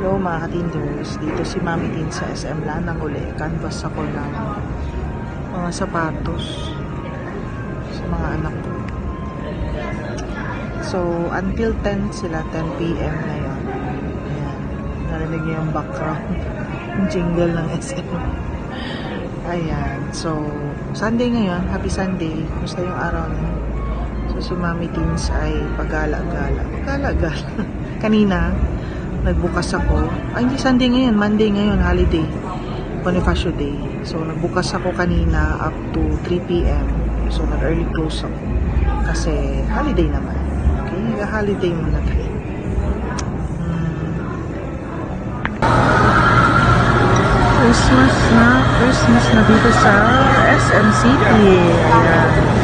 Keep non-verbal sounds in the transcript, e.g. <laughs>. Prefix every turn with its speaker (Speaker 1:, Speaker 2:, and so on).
Speaker 1: Hello mga katinders, dito si Mami din sa SM Lanang uli. Canvas ako ng mga sapatos sa mga anak ko. So, until 10 sila, 10 p.m. na yun. Ayan. Narinig niyo yung background. <laughs> jingle ng SM. Ayan. So, Sunday ngayon. Happy Sunday. Gusto yung araw niyo? So, si Mami Teens ay pagala-gala. Pagala-gala. <laughs> Kanina, nagbukas ako. Ay, hindi Sunday ngayon. Monday ngayon, holiday. Bonifacio Day. So, nagbukas ako kanina up to 3 p.m. So, nag-early close ako. Kasi, holiday naman. Okay? Holiday muna tayo. Hmm. Christmas na. Christmas na dito sa SM City. Ayan.